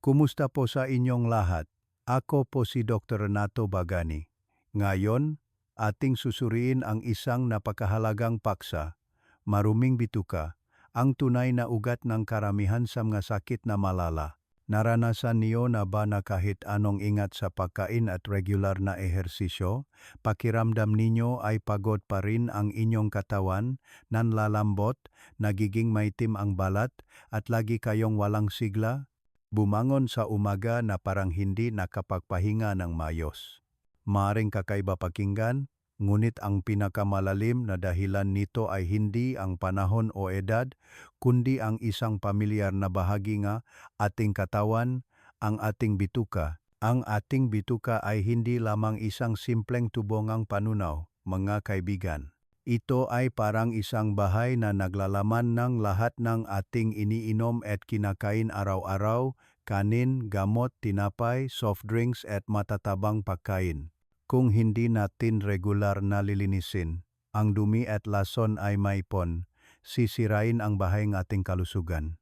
Kumusta po sa inyong lahat? Ako po si Dr. Renato Bagani. Ngayon, ating susuriin ang isang napakahalagang paksa, maruming bituka, ang tunay na ugat ng karamihan sa mga sakit na malala. Naranasan niyo na ba na kahit anong ingat sa pagkain at regular na ehersisyo, pakiramdam ninyo ay pagod pa rin ang inyong katawan, nanlalambot, nagiging maitim ang balat, at lagi kayong walang sigla? Bumangon sa umaga na parang hindi nakapagpahinga ng mayos. Maring kakaiba pakinggan, ngunit ang pinakamalalim na dahilan nito ay hindi ang panahon o edad, kundi ang isang pamilyar na bahagi nga, ating katawan, ang ating bituka. Ang ating bituka ay hindi lamang isang simpleng tubongang panunaw, mga kaibigan. Ito ay parang isang bahay na naglalaman ng lahat ng ating iniinom at kinakain araw-araw, kanin, gamot, tinapay, soft drinks at matatabang pagkain. Kung hindi natin regular na lilinisin, ang dumi at lason ay maipon, sisirain ang bahay ng ating kalusugan.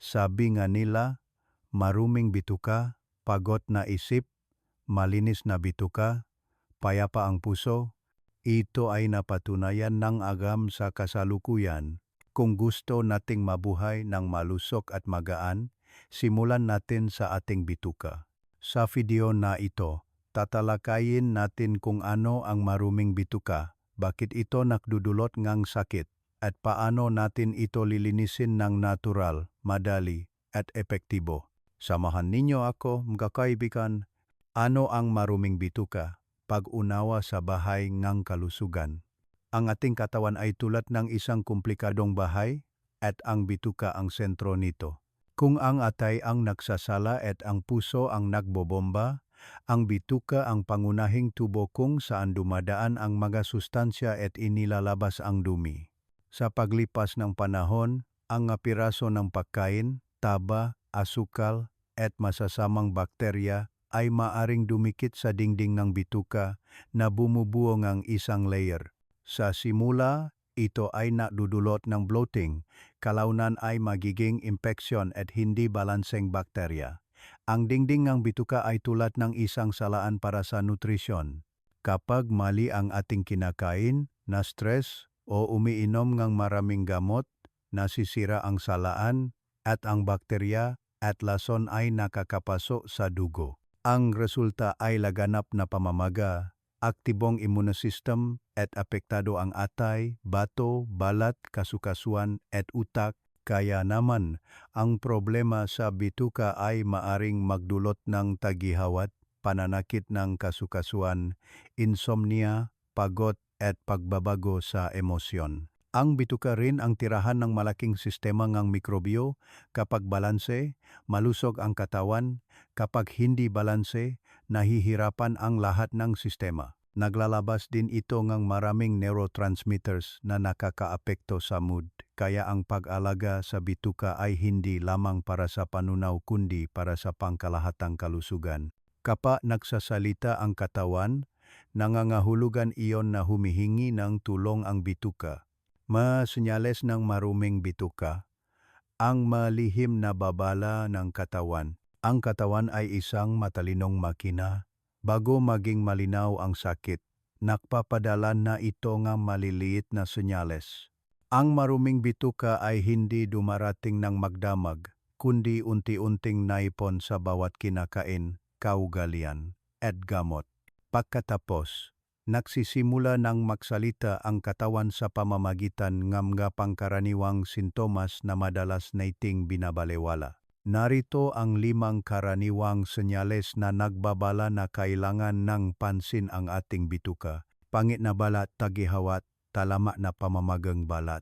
Sabi nga nila, maruming bituka, pagot na isip, malinis na bituka, payapa ang puso, ito ay napatunayan ng agam sa kasalukuyan. Kung gusto nating mabuhay ng malusok at magaan, simulan natin sa ating bituka. Sa video na ito, tatalakayin natin kung ano ang maruming bituka, bakit ito nakdudulot ngang sakit, at paano natin ito lilinisin ng natural, madali, at epektibo. Samahan ninyo ako, mga kaibigan, ano ang maruming bituka? Pag-unawa sa bahay ngang kalusugan. Ang ating katawan ay tulad ng isang komplikadong bahay at ang bituka ang sentro nito. Kung ang atay ang nagsasala at ang puso ang nagbobomba, ang bituka ang pangunahing tubo kung saan dumadaan ang mga sustansya at inilalabas ang dumi. Sa paglipas ng panahon, ang nga ng pagkain, taba, asukal, at masasamang bakterya ay maaring dumikit sa dingding ng bituka na bumubuo ng isang layer. Sa simula, ito ay nadudulot ng bloating, kalaunan ay magiging infection at hindi balanseng bakterya. Ang dingding ng bituka ay tulad ng isang salaan para sa nutrisyon. Kapag mali ang ating kinakain, na stress o umiinom ng maraming gamot, nasisira ang salaan at ang bakterya at lason ay nakakapaso sa dugo. Ang resulta ay laganap na pamamaga, aktibong immune system at apektado ang atay, bato, balat, kasukasuan at utak. Kaya naman, ang problema sa bituka ay maaring magdulot ng tagihawat, pananakit ng kasukasuan, insomnia, pagod at pagbabago sa emosyon. Ang bituka rin ang tirahan ng malaking sistema ng mikrobyo. Kapag balanse, malusog ang katawan. Kapag hindi balanse, nahihirapan ang lahat ng sistema. Naglalabas din ito ng maraming neurotransmitters na nakakaapekto sa mood. Kaya ang pag-alaga sa bituka ay hindi lamang para sa panunaw kundi para sa pangkalahatang kalusugan. Kapag nagsasalita ang katawan, nangangahulugan iyon na humihingi ng tulong ang bituka Masenyales ng maruming bituka, ang malihim na babala ng katawan. Ang katawan ay isang matalinong makina. Bago maging malinaw ang sakit, nakpapadala na ito nga maliliit na senyales. Ang maruming bituka ay hindi dumarating ng magdamag, kundi unti-unting naipon sa bawat kinakain, kaugalian, at gamot. Pagkatapos, nagsisimula ng magsalita ang katawan sa pamamagitan ng mga pangkaraniwang sintomas na madalas naiting binabalewala. Narito ang limang karaniwang senyales na nagbabala na kailangan ng pansin ang ating bituka. Pangit na balat, tagihawat, talama na pamamagang balat.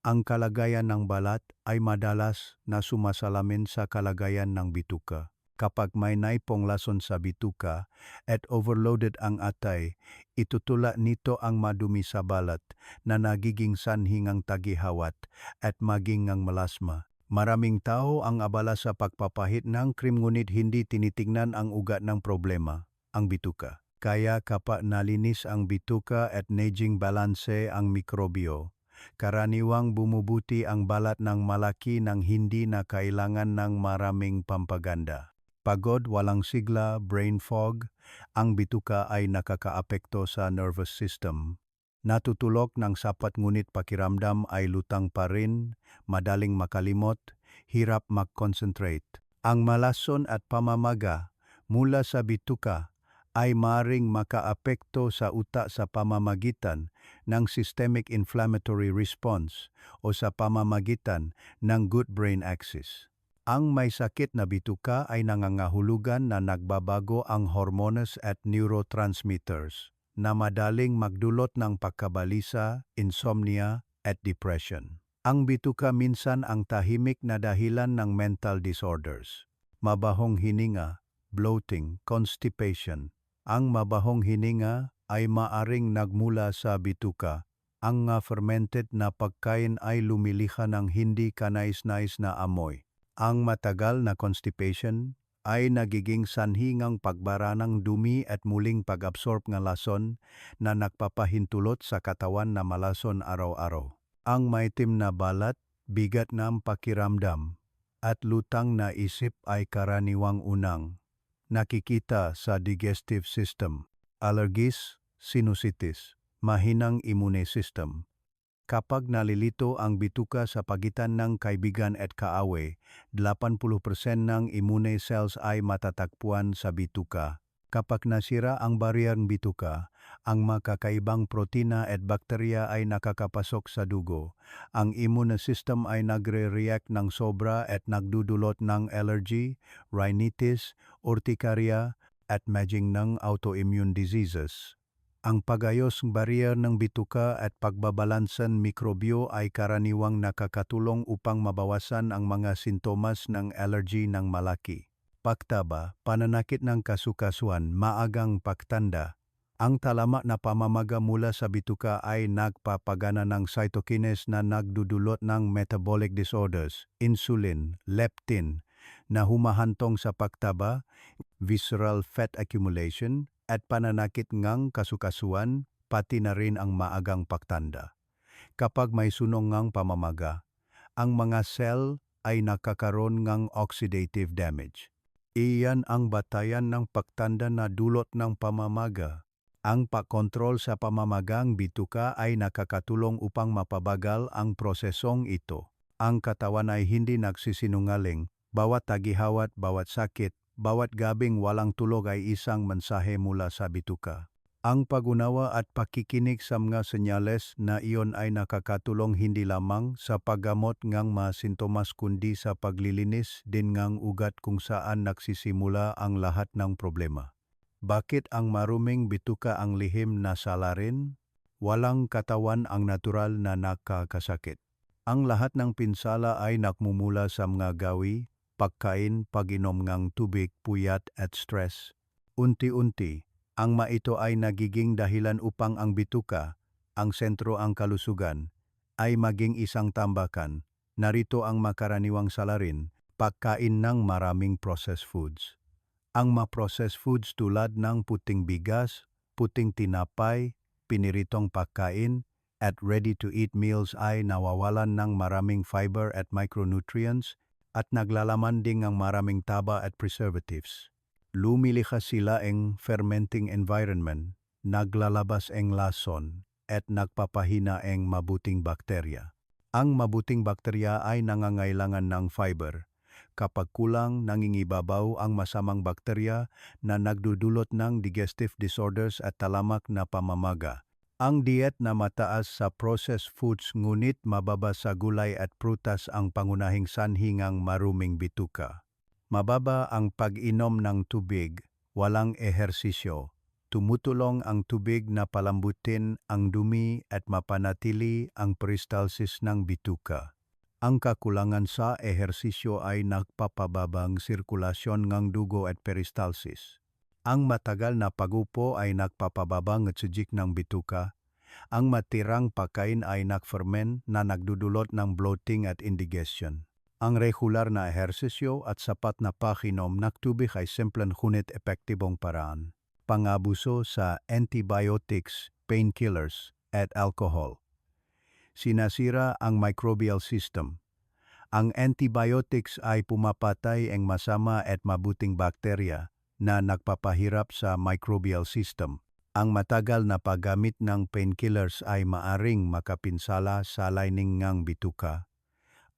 Ang kalagayan ng balat ay madalas na sumasalamin sa kalagayan ng bituka kapag may naipong lason sa bituka at overloaded ang atay, itutula nito ang madumi sa balat na nagiging sanhingang tagihawat at maging ang melasma. Maraming tao ang abala sa pagpapahit ng krim ngunit hindi tinitingnan ang ugat ng problema, ang bituka. Kaya kapag nalinis ang bituka at naging balanse ang mikrobyo, karaniwang bumubuti ang balat ng malaki nang hindi na kailangan ng maraming pampaganda. Pagod, walang sigla, brain fog, ang bituka ay nakakaapekto sa nervous system. Natutulog ng sapat ngunit pakiramdam ay lutang pa rin, madaling makalimot, hirap mag-concentrate. Ang malason at pamamaga mula sa bituka ay maring makaapekto sa utak sa pamamagitan ng systemic inflammatory response o sa pamamagitan ng good brain axis. Ang may sakit na bituka ay nangangahulugan na nagbabago ang hormones at neurotransmitters na madaling magdulot ng pagkabalisa, insomnia at depression. Ang bituka minsan ang tahimik na dahilan ng mental disorders. Mabahong hininga, bloating, constipation. Ang mabahong hininga ay maaring nagmula sa bituka. Ang nga fermented na pagkain ay lumiliha ng hindi kanais-nais na amoy. Ang matagal na constipation ay nagiging sanhingang pagbara ng dumi at muling pag-absorb ng lason na nagpapahintulot sa katawan na malason araw-araw. Ang maitim na balat, bigat ng pakiramdam, at lutang na isip ay karaniwang unang nakikita sa digestive system, allergies, sinusitis, mahinang immune system. Kapag nalilito ang bituka sa pagitan ng kaibigan at kaaway, 80% ng immune cells ay matatagpuan sa bituka. Kapag nasira ang bariyang bituka, ang makakaibang protina at bakterya ay nakakapasok sa dugo. Ang immune system ay nagre-react ng sobra at nagdudulot ng allergy, rhinitis, urticaria, at maging ng autoimmune diseases. Ang pagayos ng barrier ng bituka at pagbabalansan mikrobyo ay karaniwang nakakatulong upang mabawasan ang mga sintomas ng allergy ng malaki. Paktaba, pananakit ng kasukasuan, maagang pagtanda. Ang talamak na pamamaga mula sa bituka ay nagpapagana ng cytokines na nagdudulot ng metabolic disorders, insulin, leptin, na humahantong sa pagtaba, visceral fat accumulation, at pananakit ngang kasukasuan, pati na rin ang maagang pagtanda. Kapag may sunong ngang pamamaga, ang mga cell ay nakakaroon ngang oxidative damage. Iyan ang batayan ng pagtanda na dulot ng pamamaga. Ang pagkontrol sa pamamagang bituka ay nakakatulong upang mapabagal ang prosesong ito. Ang katawan ay hindi nagsisinungaling, bawat tagihawat, bawat sakit, bawat gabing walang tulog ay isang mensahe mula sa bituka. Ang pagunawa at pakikinig sa mga senyales na iyon ay nakakatulong hindi lamang sa paggamot ngang mga sintomas kundi sa paglilinis din ngang ugat kung saan nagsisimula ang lahat ng problema. Bakit ang maruming bituka ang lihim na salarin? Walang katawan ang natural na nakakasakit. Ang lahat ng pinsala ay nakmumula sa mga gawi, pagkain, pag-inom ng tubig, puyat at stress. Unti-unti, ang maito ay nagiging dahilan upang ang bituka, ang sentro ang kalusugan, ay maging isang tambakan. Narito ang makaraniwang salarin, pagkain ng maraming processed foods. Ang ma-processed foods tulad ng puting bigas, puting tinapay, piniritong pagkain, at ready-to-eat meals ay nawawalan ng maraming fiber at micronutrients at naglalaman ding ang maraming taba at preservatives. Lumiliha sila ang fermenting environment, naglalabas ang lason, at nagpapahina ang mabuting bakterya. Ang mabuting bakterya ay nangangailangan ng fiber. Kapag kulang, nangingibabaw ang masamang bakterya na nagdudulot ng digestive disorders at talamak na pamamaga. Ang diet na mataas sa processed foods ngunit mababa sa gulay at prutas ang pangunahing sanhingang maruming bituka. Mababa ang pag-inom ng tubig, walang ehersisyo. Tumutulong ang tubig na palambutin ang dumi at mapanatili ang peristalsis ng bituka. Ang kakulangan sa ehersisyo ay nagpapababang sirkulasyon ng dugo at peristalsis. Ang matagal na pagupo ay nagpapababang tsujik ng bituka. Ang matirang pagkain ay nagferment na nagdudulot ng bloating at indigestion. Ang regular na ehersisyo at sapat na pakinom ng tubig ay simpleng ngunit epektibong paraan. Pangabuso sa antibiotics, painkillers, at alcohol. Sinasira ang microbial system. Ang antibiotics ay pumapatay ang masama at mabuting bakterya na nagpapahirap sa microbial system. Ang matagal na paggamit ng painkillers ay maaring makapinsala sa lining ng bituka.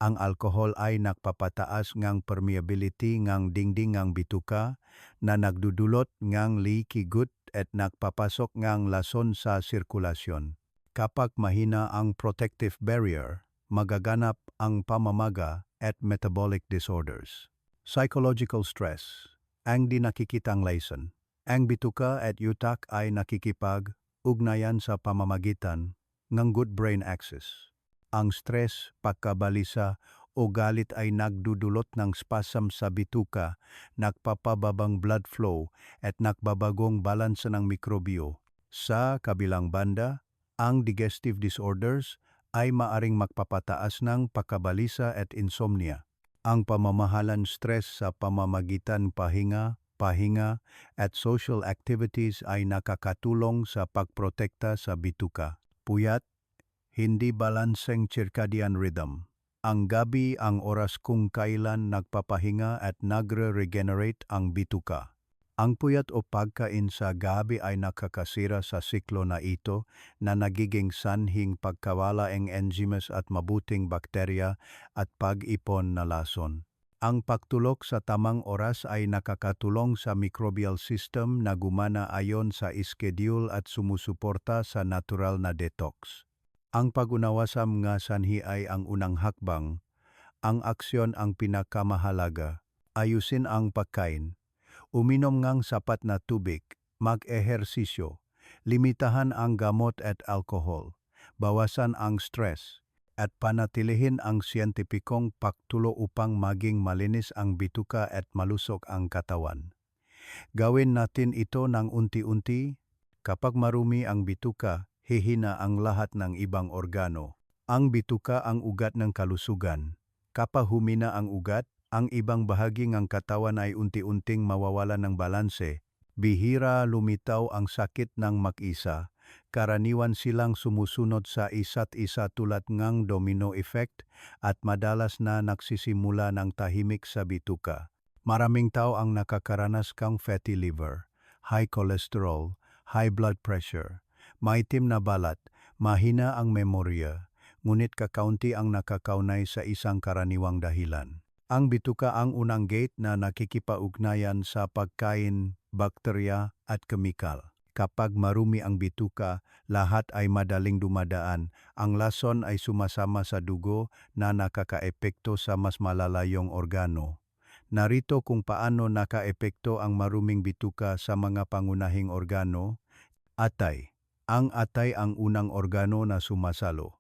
Ang alcohol ay nagpapataas ng permeability ng dingding ng bituka na nagdudulot ng leaky gut at nagpapasok ng lason sa sirkulasyon. Kapag mahina ang protective barrier, magaganap ang pamamaga at metabolic disorders. Psychological stress, ang di nakikitang layson. Ang bituka at utak ay nakikipag ugnayan sa pamamagitan ng good brain axis. Ang stress, pagkabalisa o galit ay nagdudulot ng spasm sa bituka, nagpapababang blood flow at nagbabagong balansa ng mikrobyo. Sa kabilang banda, ang digestive disorders ay maaring magpapataas ng pagkabalisa at insomnia. Ang pamamahalan stress sa pamamagitan pahinga, pahinga at social activities ay nakakatulong sa pagprotekta sa bituka. Puyat, hindi balanseng circadian rhythm. Ang gabi ang oras kung kailan nagpapahinga at nagre-regenerate ang bituka. Ang puyat o pagkain sa gabi ay nakakasira sa siklo na ito na nagiging sanhing pagkawala ng enzymes at mabuting bakterya at pag-ipon na lason. Ang pagtulog sa tamang oras ay nakakatulong sa microbial system na gumana ayon sa schedule at sumusuporta sa natural na detox. Ang pagunawasam nga sanhi ay ang unang hakbang. Ang aksyon ang pinakamahalaga. Ayusin ang pagkain. Uminom ngang sapat na tubig. Mag-ehersisyo. Limitahan ang gamot at alcohol. Bawasan ang stress at panatilihin ang siyentipikong pagtulo upang maging malinis ang bituka at malusok ang katawan. Gawin natin ito ng unti-unti. Kapag marumi ang bituka, hihina ang lahat ng ibang organo. Ang bituka ang ugat ng kalusugan. Kapag humina ang ugat, ang ibang bahagi ng katawan ay unti-unting mawawala ng balanse. Bihira lumitaw ang sakit ng mag-isa karaniwan silang sumusunod sa isa't isa tulad ng domino effect at madalas na nagsisimula ng tahimik sa bituka. Maraming tao ang nakakaranas kang fatty liver, high cholesterol, high blood pressure, maitim na balat, mahina ang memorya, ngunit kakaunti ang nakakaunay sa isang karaniwang dahilan. Ang bituka ang unang gate na nakikipauugnayan sa pagkain, bakterya at kemikal. Kapag marumi ang bituka, lahat ay madaling dumadaan. Ang lason ay sumasama sa dugo na nakakaepekto sa mas malalayong organo. Narito kung paano nakaepekto ang maruming bituka sa mga pangunahing organo. Atay. Ang atay ang unang organo na sumasalo.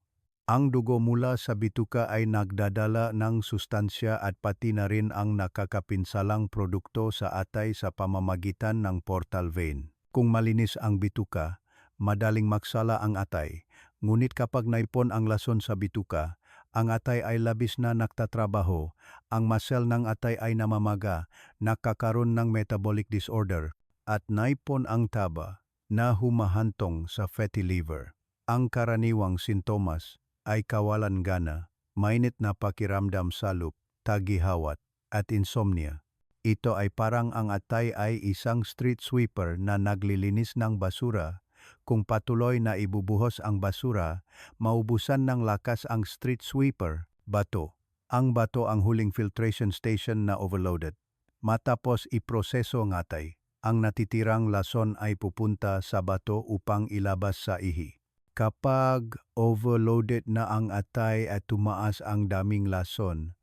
Ang dugo mula sa bituka ay nagdadala ng sustansya at pati na rin ang nakakapinsalang produkto sa atay sa pamamagitan ng portal vein. Kung malinis ang bituka, madaling maksala ang atay. Ngunit kapag naipon ang lason sa bituka, ang atay ay labis na nagtatrabaho, ang muscle ng atay ay namamaga, nakakaroon ng metabolic disorder, at naipon ang taba na humahantong sa fatty liver. Ang karaniwang sintomas ay kawalan gana, mainit na pakiramdam sa loop, tagihawat, at insomnia. Ito ay parang ang atay ay isang street sweeper na naglilinis ng basura. Kung patuloy na ibubuhos ang basura, maubusan ng lakas ang street sweeper, bato. Ang bato ang huling filtration station na overloaded. Matapos iproseso ng atay, ang natitirang lason ay pupunta sa bato upang ilabas sa ihi. Kapag overloaded na ang atay at tumaas ang daming lason,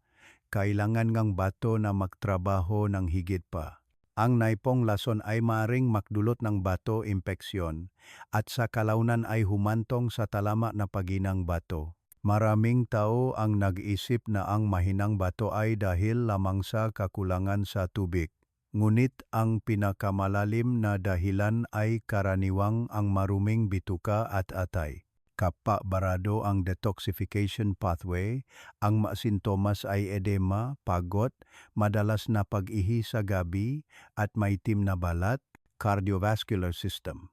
kailangan ngang bato na magtrabaho ng higit pa. Ang naipong lason ay maring makdulot ng bato impeksyon at sa kalaunan ay humantong sa talama na paginang bato. Maraming tao ang nag-isip na ang mahinang bato ay dahil lamang sa kakulangan sa tubig. Ngunit ang pinakamalalim na dahilan ay karaniwang ang maruming bituka at atay kapag barado ang detoxification pathway, ang masintomas ay edema, pagod, madalas na pag-ihi sa gabi at maitim na balat, cardiovascular system.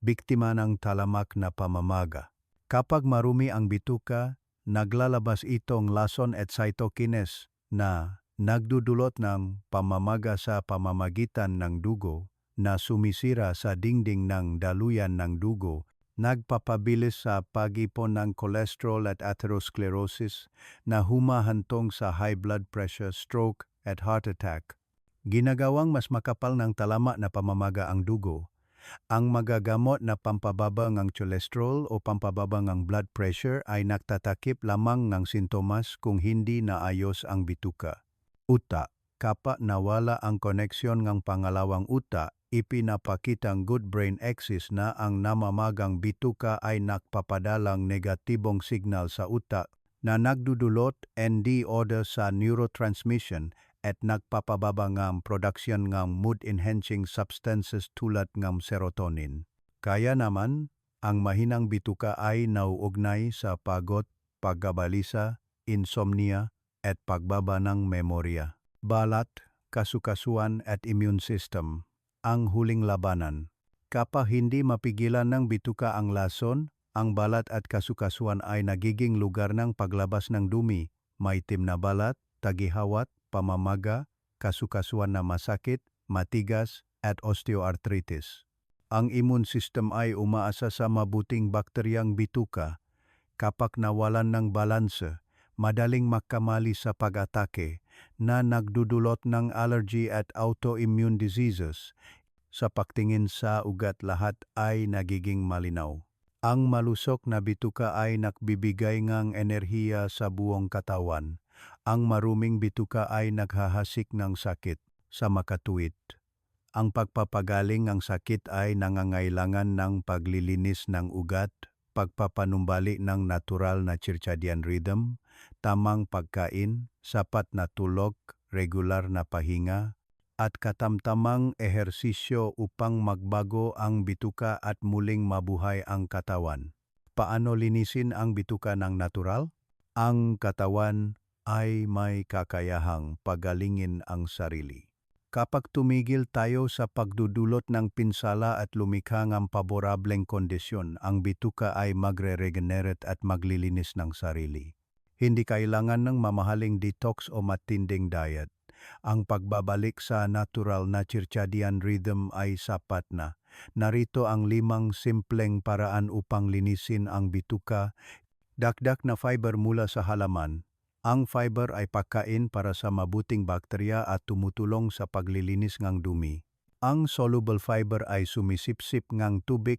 Biktima ng talamak na pamamaga. Kapag marumi ang bituka, naglalabas itong lason at cytokines na nagdudulot ng pamamaga sa pamamagitan ng dugo na sumisira sa dingding ng daluyan ng dugo, nagpapabilis sa pag-ipon ng cholesterol at atherosclerosis na humahantong sa high blood pressure, stroke at heart attack. Ginagawang mas makapal ng talama na pamamaga ang dugo. Ang magagamot na pampababa ng cholesterol o pampababa ng blood pressure ay nagtatakip lamang ng sintomas kung hindi naayos ang bituka. Uta, kapa nawala ang koneksyon ng pangalawang uta, ipinapakitang good brain axis na ang namamagang bituka ay nakpapadalang negatibong signal sa utak na nagdudulot ND order sa neurotransmission at nagpapababa ng production ng mood-enhancing substances tulad ng serotonin. Kaya naman, ang mahinang bituka ay nauugnay sa pagod, paggabalisa, insomnia, at pagbaba ng memorya. Balat, kasukasuan at immune system, ang huling labanan. Kapag hindi mapigilan ng bituka ang lason, ang balat at kasukasuan ay nagiging lugar ng paglabas ng dumi, maitim na balat, tagihawat, pamamaga, kasukasuan na masakit, matigas, at osteoarthritis. Ang immune system ay umaasa sa mabuting bakteryang bituka. Kapag nawalan ng balanse, madaling makamali sa pag-atake na nagdudulot ng allergy at autoimmune diseases. Sa pagtingin sa ugat lahat ay nagiging malinaw. Ang malusok na bituka ay nakbibigay ng enerhiya sa buong katawan ang maruming bituka ay naghahasik ng sakit sa makatuwid. Ang pagpapagaling ng sakit ay nangangailangan ng paglilinis ng ugat, pagpapanumbali ng natural na circadian rhythm, tamang pagkain, sapat na tulog, regular na pahinga, at katamtamang ehersisyo upang magbago ang bituka at muling mabuhay ang katawan. Paano linisin ang bituka ng natural? Ang katawan ay may kakayahang pagalingin ang sarili. Kapag tumigil tayo sa pagdudulot ng pinsala at lumikha ng paborableng kondisyon, ang bituka ay magre-regenerate at maglilinis ng sarili. Hindi kailangan ng mamahaling detox o matinding diet. Ang pagbabalik sa natural na circadian rhythm ay sapat na. Narito ang limang simpleng paraan upang linisin ang bituka, dakdak na fiber mula sa halaman, ang fiber ay pagkain para sa mabuting bakterya at tumutulong sa paglilinis ng dumi. Ang soluble fiber ay sumisipsip ng tubig,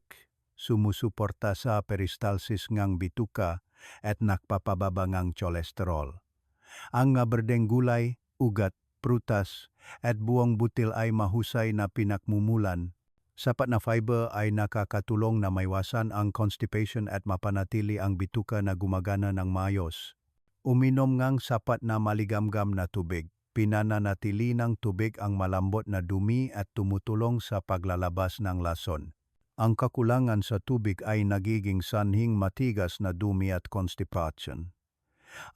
sumusuporta sa peristalsis ng bituka at nakpapababa ng cholesterol. Ang berdeng gulay, ugat, prutas at buong butil ay mahusay na pinakmumulan. Sapat na fiber ay nakakatulong na maiwasan ang constipation at mapanatili ang bituka na gumagana ng mayos. Uminom ngang sapat na maligamgam na tubig. Pinananatili ng tubig ang malambot na dumi at tumutulong sa paglalabas ng lason. Ang kakulangan sa tubig ay nagiging sanhing matigas na dumi at constipation.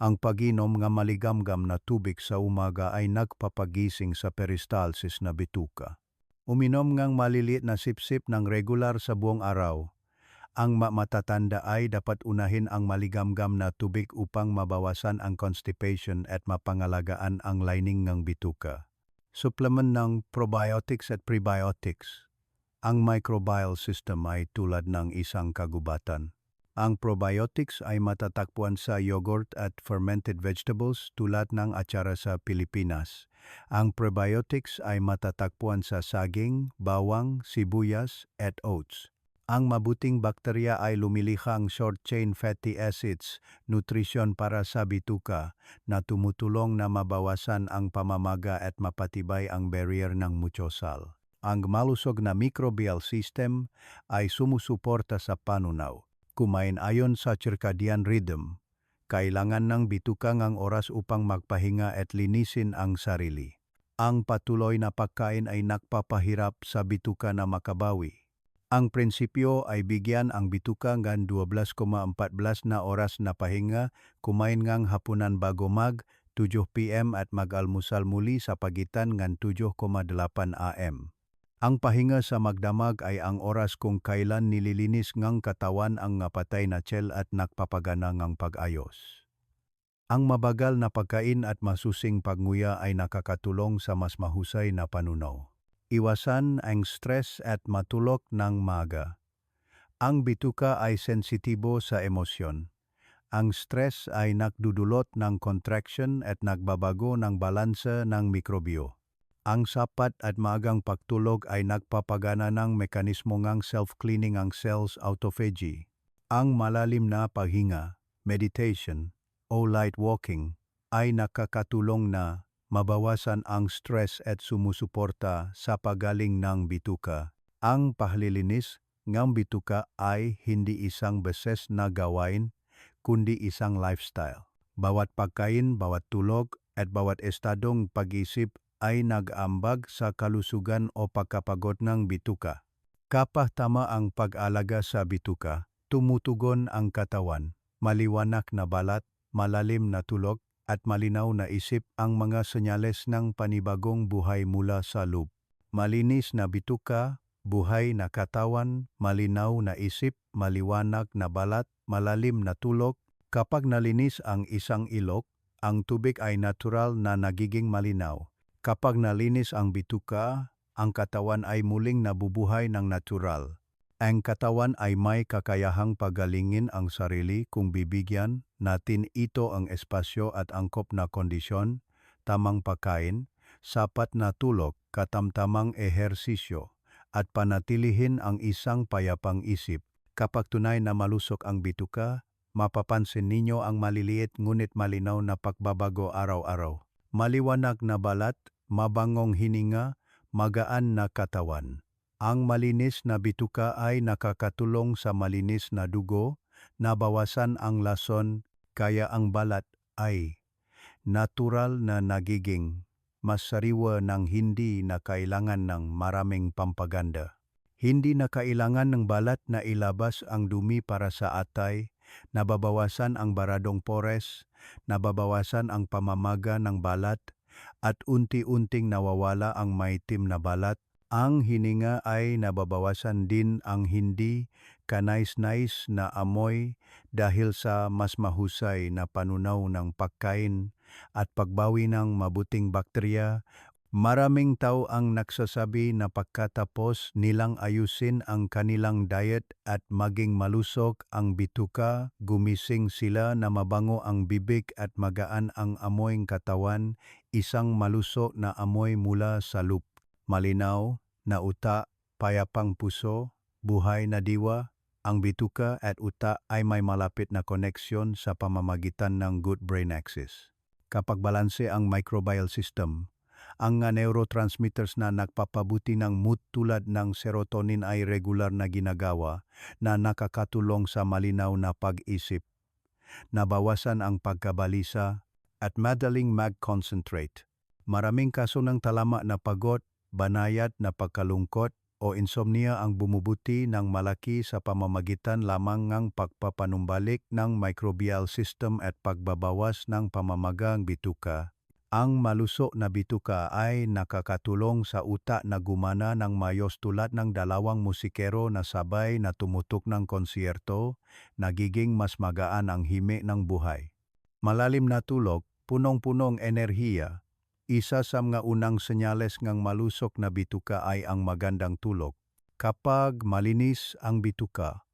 Ang paginom ng maligamgam na tubig sa umaga ay nagpapagising sa peristalsis na bituka. Uminom ngang maliliit na sipsip ng regular sa buong araw ang matatanda ay dapat unahin ang maligamgam na tubig upang mabawasan ang constipation at mapangalagaan ang lining ng bituka. Supplement ng probiotics at prebiotics. Ang microbial system ay tulad ng isang kagubatan. Ang probiotics ay matatakpuan sa yogurt at fermented vegetables tulad ng atsara sa Pilipinas. Ang prebiotics ay matatakpuan sa saging, bawang, sibuyas at oats. Ang mabuting bakterya ay lumilihang short-chain fatty acids, nutrisyon para sa bituka, na tumutulong na mabawasan ang pamamaga at mapatibay ang barrier ng mucosal. Ang malusog na microbial system ay sumusuporta sa panunaw. Kumain ayon sa circadian rhythm, kailangan ng bituka ng oras upang magpahinga at linisin ang sarili. Ang patuloy na pagkain ay nakpapahirap sa bituka na makabawi ang prinsipyo ay bigyan ang bituka ngan 12,14 na oras na pahinga, kumain ngang hapunan bago mag 7 p.m. at mag-almusal muli sa pagitan ngan 7,8 am. Ang pahinga sa magdamag ay ang oras kung kailan nililinis ngang katawan ang ngapatay na tiyel at nakpapagana ngang pag-ayos. Ang mabagal na pagkain at masusing pagnguya ay nakakatulong sa mas mahusay na panunaw. Iwasan ang stress at matulog ng maga. Ang bituka ay sensitibo sa emosyon. Ang stress ay nagdudulot ng contraction at nagbabago ng balanse ng mikrobyo. Ang sapat at maagang pagtulog ay nagpapagana ng mekanismo ng self-cleaning ang cells autophagy. Ang malalim na paghinga, meditation, o light walking ay nakakatulong na mabawasan ang stress at sumusuporta sa pagaling ng bituka. Ang pahlilinis ng bituka ay hindi isang beses na gawain kundi isang lifestyle. Bawat pagkain, bawat tulog, at bawat estadong pag-isip ay nag-ambag sa kalusugan o pagkapagod ng bituka. Kapag tama ang pag-alaga sa bituka, tumutugon ang katawan, maliwanag na balat, malalim na tulog, at malinaw na isip ang mga senyales ng panibagong buhay mula sa loob. Malinis na bituka, buhay na katawan, malinaw na isip, maliwanag na balat, malalim na tulog. Kapag nalinis ang isang ilok, ang tubig ay natural na nagiging malinaw. Kapag nalinis ang bituka, ang katawan ay muling nabubuhay ng natural. Ang katawan ay may kakayahang pagalingin ang sarili kung bibigyan natin ito ang espasyo at angkop na kondisyon, tamang pagkain, sapat na tulog, katamtamang ehersisyo, at panatilihin ang isang payapang isip. Kapag tunay na malusok ang bituka, mapapansin ninyo ang maliliit ngunit malinaw na pagbabago araw-araw. Maliwanag na balat, mabangong hininga, magaan na katawan. Ang malinis na bituka ay nakakatulong sa malinis na dugo, nabawasan ang lason, kaya ang balat ay natural na nagiging mas sariwa ng hindi na kailangan ng maraming pampaganda. Hindi na kailangan ng balat na ilabas ang dumi para sa atay, nababawasan ang baradong pores, nababawasan ang pamamaga ng balat, at unti-unting nawawala ang maitim na balat. Ang hininga ay nababawasan din ang hindi kanais-nais na amoy dahil sa mas mahusay na panunaw ng pagkain at pagbawi ng mabuting bakterya Maraming tao ang nagsasabi na pagkatapos nilang ayusin ang kanilang diet at maging malusog ang bituka, gumising sila na mabango ang bibig at magaan ang amoy katawan, isang maluso na amoy mula sa loop. Malinaw, na uta, payapang puso, buhay na diwa, ang bituka at uta ay may malapit na koneksyon sa pamamagitan ng good brain axis. Kapag balanse ang microbial system, ang nga neurotransmitters na nagpapabuti ng mood tulad ng serotonin ay regular na ginagawa na nakakatulong sa malinaw na pag-isip. Nabawasan ang pagkabalisa at madaling mag-concentrate. Maraming kaso ng talama na pagod, banayad na pagkalungkot o insomnia ang bumubuti ng malaki sa pamamagitan lamang ng pagpapanumbalik ng microbial system at pagbabawas ng pamamagang bituka. Ang maluso na bituka ay nakakatulong sa uta na gumana ng mayos tulad ng dalawang musikero na sabay na tumutok ng konsyerto, nagiging mas magaan ang himi ng buhay. Malalim na tulog, punong-punong enerhiya, isa sa mga unang senyales ng malusok na bituka ay ang magandang tulog. Kapag malinis ang bituka,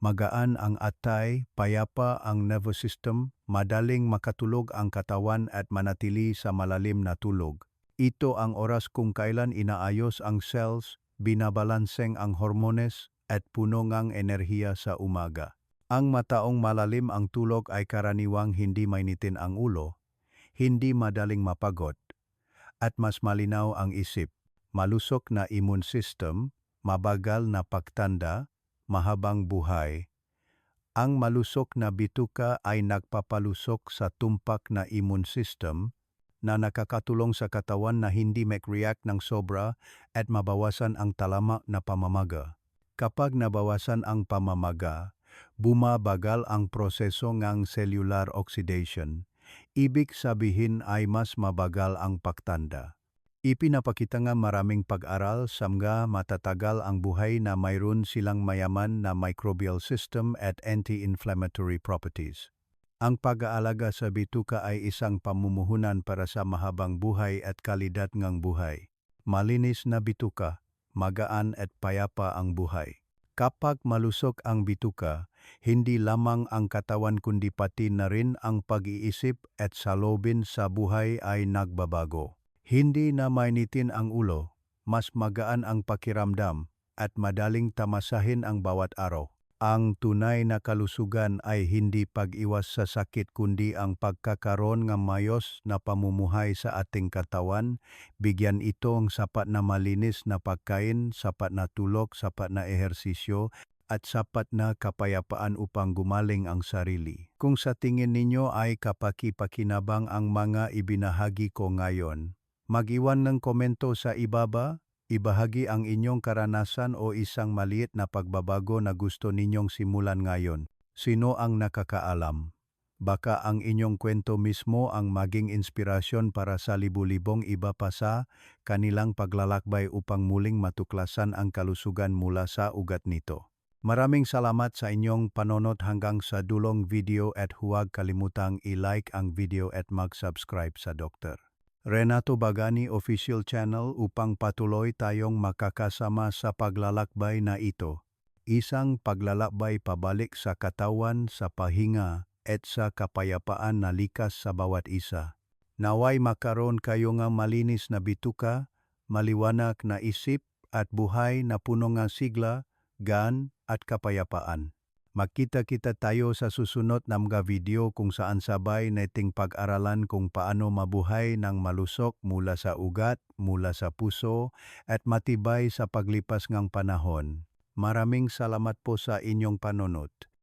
magaan ang atay, payapa ang nervous system, madaling makatulog ang katawan at manatili sa malalim na tulog. Ito ang oras kung kailan inaayos ang cells, binabalanseng ang hormones, at puno ngang enerhiya sa umaga. Ang mataong malalim ang tulog ay karaniwang hindi mainitin ang ulo, hindi madaling mapagod, at mas malinaw ang isip. Malusok na immune system, mabagal na pagtanda, mahabang buhay, ang malusok na bituka ay nagpapalusok sa tumpak na immune system na nakakatulong sa katawan na hindi mag-react ng sobra at mabawasan ang talamak na pamamaga. Kapag nabawasan ang pamamaga, bumabagal ang proseso ng cellular oxidation. Ibig sabihin ay mas mabagal ang pagtanda. Ipinapakita nga maraming pag-aral sa mga matatagal ang buhay na mayroon silang mayaman na microbial system at anti-inflammatory properties. Ang pag-aalaga sa bituka ay isang pamumuhunan para sa mahabang buhay at kalidad ng buhay. Malinis na bituka, magaan at payapa ang buhay. Kapag malusog ang bituka, hindi lamang ang katawan kundi pati na rin ang pag-iisip at salobin sa buhay ay nagbabago. Hindi na mainitin ang ulo, mas magaan ang pakiramdam at madaling tamasahin ang bawat araw. Ang tunay na kalusugan ay hindi pag-iwas sa sakit kundi ang pagkakaroon ng mayos na pamumuhay sa ating katawan, bigyan ito ang sapat na malinis na pagkain, sapat na tulog, sapat na ehersisyo, at sapat na kapayapaan upang gumaling ang sarili. Kung sa tingin ninyo ay kapaki-pakinabang ang mga ibinahagi ko ngayon, mag-iwan ng komento sa ibaba Ibahagi ang inyong karanasan o isang maliit na pagbabago na gusto ninyong simulan ngayon. Sino ang nakakaalam? Baka ang inyong kwento mismo ang maging inspirasyon para sa libu-libong iba pa sa kanilang paglalakbay upang muling matuklasan ang kalusugan mula sa ugat nito. Maraming salamat sa inyong panonot hanggang sa dulong video at huwag kalimutang i-like ang video at mag-subscribe sa Doktor. Renato Bagani Official Channel upang patuloy tayong makakasama sa paglalakbay na ito. Isang paglalakbay pabalik sa katawan, sa pahinga, at sa kapayapaan na likas sa bawat isa. Naway makaroon kayo nga malinis na bituka, maliwanag na isip at buhay na puno nga sigla, gan at kapayapaan. Makita-kita tayo sa susunod na mga video kung saan sabay nating pag-aralan kung paano mabuhay ng malusok mula sa ugat, mula sa puso, at matibay sa paglipas ng panahon. Maraming salamat po sa inyong panonot.